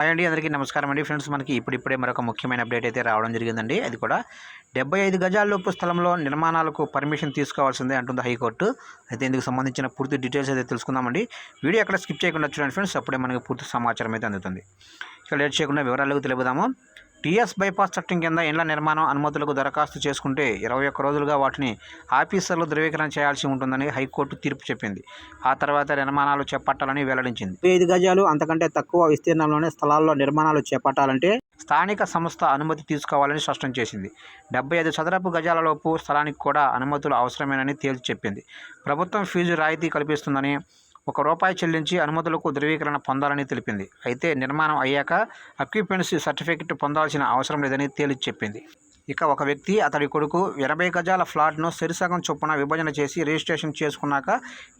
Hi అండి అందరికీ నమస్కారం అండి. ఫ్రెండ్స్ మనకి ఇప్పుడిప్పుడే మరొక ముఖ్యమైన అప్డేట్ అయితే రావడం జరిగిందండి. అది కూడా డెబ్బై ఐదు గజాల్లోపు స్థలంలో నిర్మాణాలకు పర్మిషన్ తీసుకోవాల్సిందే అంటుంది హైకోర్టు. అయితే ఇందుకు సంబంధించిన పూర్తి డీటెయిల్స్ అయితే తెలుసుకుందామండి. వీడియో ఎక్కడ స్కిప్ చేయకుండా చూడండి ఫ్రెండ్స్ అప్పుడే మనకి పూర్తి సమాచారం అయితే అందుతుంది. ఇక లేట్ చేయకుండా వివరాలకు తెలుపుదాము. టీఎస్ బైపాస్ చట్టం కింద ఇండ్ల నిర్మాణం అనుమతులకు దరఖాస్తు చేసుకుంటే ఇరవై ఒక్క రోజులుగా వాటిని ఆఫీసర్లు ధృవీకరణ చేయాల్సి ఉంటుందని హైకోర్టు తీర్పు చెప్పింది. ఆ తర్వాత నిర్మాణాలు చేపట్టాలని వెల్లడించింది. ఐదు గజాలు అంతకంటే తక్కువ విస్తీర్ణంలోనే స్థలాల్లో నిర్మాణాలు చేపట్టాలంటే స్థానిక సంస్థ అనుమతి తీసుకోవాలని స్పష్టం చేసింది. డెబ్బై ఐదు చదరపు గజాలలోపు స్థలానికి కూడా అనుమతులు అవసరమేనని తేల్చి చెప్పింది. ప్రభుత్వం ఫీజు రాయితీ కల్పిస్తుందని ఒక రూపాయి చెల్లించి అనుమతులకు ధృవీకరణ పొందాలని తెలిపింది. అయితే నిర్మాణం అయ్యాక అక్యుపెన్సీ సర్టిఫికెట్ పొందాల్సిన అవసరం లేదని తేల్చి చెప్పింది. ఇక ఒక వ్యక్తి అతడి కొడుకు ఎనభై గజాల ఫ్లాట్ను సరిసగం చొప్పున విభజన చేసి రిజిస్ట్రేషన్ చేసుకున్నాక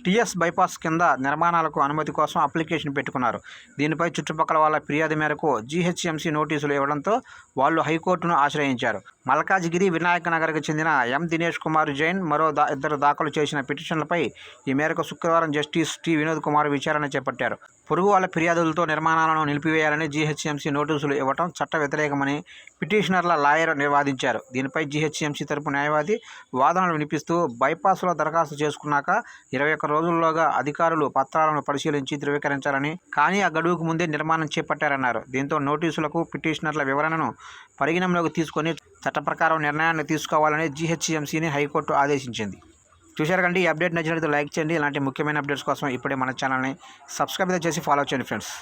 టీఎస్ బైపాస్ కింద నిర్మాణాలకు అనుమతి కోసం అప్లికేషన్ పెట్టుకున్నారు. దీనిపై చుట్టుపక్కల వాళ్ళ ఫిర్యాదు మేరకు జీహెచ్ఎంసీ నోటీసులు ఇవ్వడంతో వాళ్ళు హైకోర్టును ఆశ్రయించారు. మల్కాజ్గిరి వినాయక నగర్కి చెందిన ఎం. దినేష్ కుమార్ జైన్ మరో దా ఇద్దరు దాఖలు చేసిన పిటిషన్లపై ఈ మేరకు శుక్రవారం జస్టిస్ టి. వినోద్ కుమార్ విచారణ చేపట్టారు. పొరుగు వాళ్ళ ఫిర్యాదులతో నిర్మాణాలను నిలిపివేయాలని జీహెచ్ఎంసీ నోటీసులు ఇవ్వడం చట్ట వ్యతిరేకమని పిటిషనర్ల లాయర్ ఆరోపించారు దీనిపై జీహెచ్ఎంసీ తరపు న్యాయవాది వాదనలు వినిపిస్తూ బైపాస్లో దరఖాస్తు చేసుకున్నాక ఇరవై ఒక్క రోజుల్లోగా అధికారులు పత్రాలను పరిశీలించి ధృవీకరించాలని కానీ ఆ గడువుకు ముందే నిర్మాణం చేపట్టారన్నారు. దీంతో నోటీసులకు పిటిషనర్ల వివరణను పరిగణంలోకి తీసుకొని చట్ట ప్రకారం నిర్ణయాన్ని తీసుకోవాలని జీహెచ్ఎంసీని హైకోర్టు ఆదేశించింది. చూశారు కండి ఈ అప్డేట్ నచ్చినట్లయితే లైక్ చేయండి. ఇలాంటి ముఖ్యమైన అప్డేట్స్ కోసం ఇప్పుడే మన ఛానల్ని సబ్స్క్రైబ్ చేసి ఫాలో చేయండి ఫ్రెండ్స్.